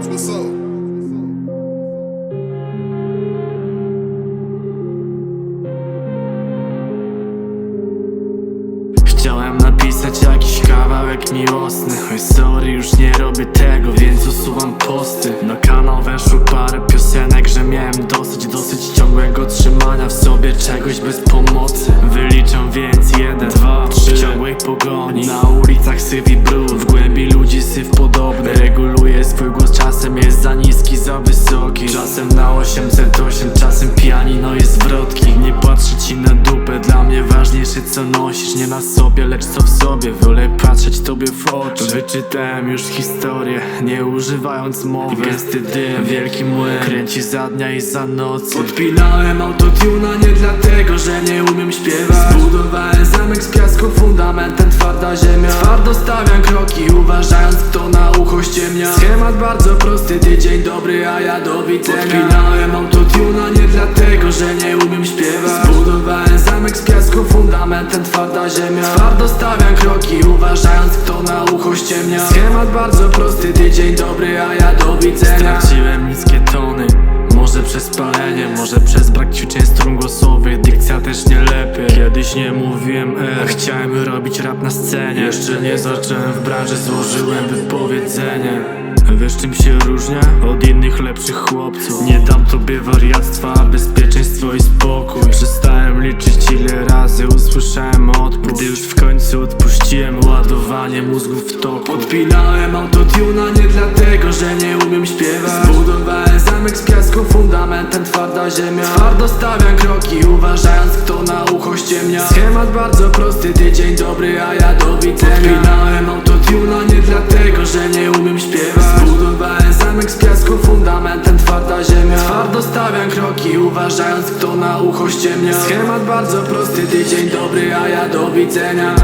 yo, 808 vibes, what's up? Chciałem napisać jakiś kawałek miłosny. Oj sorry, już nie robię tego, więc usuwam posty. Na kanał weszło parę piosenek, że miałem dosyć Dosyć ciągłego trzymania w sobie czegoś bez pomocy. Wyliczam więc jeden, dwa, trzy. Ciągłej pogoni ważniejsze co nosisz Nie na sobie, lecz co w sobie. Wolę patrzeć tobie w oczy. Wyczytałem już historię, nie używając mowy. Gęsty dym, wielki młyn. Kręci za dnia i za nocy. Odpinałem autotuna nie dlatego, że nie umiem śpiewać. Zbudowałem zamek z piasku, fundamentem twarda ziemia. Twardo stawiam kroki, uważając kto na ucho ściemnia. Schemat bardzo prosty, ty dzień dobry, a ja do widzenia. Odpinałem autotuna nie dlatego, że nie umiem śpiewać z piasku, fundamentem twarda ziemia. Twardo stawiam kroki, uważając kto na ucho ściemnia. Schemat bardzo prosty, ty dzień dobry, a ja do widzenia. Straciłem niskie tony może przez palenie, może przez brak ćwiczeń strun głosowych Dykcja też nie lepiej. Kiedyś nie mówiłem e, chciałem robić rap na scenie. Jeszcze nie zacząłem w branży, złożyłem wypowiedzenie. Wiesz czym się różnię? Od innych lepszych chłopców. Nie dam tobie wariactwa, bezpieczeństwo i spokój. Przestałem ładowanie mózgów w toku Odpinałem autotuna nie dlatego, że nie umiem śpiewać. Zbudowałem zamek z piasku, fundamentem twarda ziemia. Twardo stawiam kroki, uważając kto na ucho ściemnia. Schemat bardzo prosty, ty dzień dobry, a ja do widzenia. Odpinałem autotuna nie dlatego, że nie umiem śpiewać. Zbudowałem zamek z piasku, fundamentem twarda ziemia. Twardo stawiam kroki, uważając kto na ucho ściemnia. Schemat bardzo prosty, ty dzień dobry, a ja do widzenia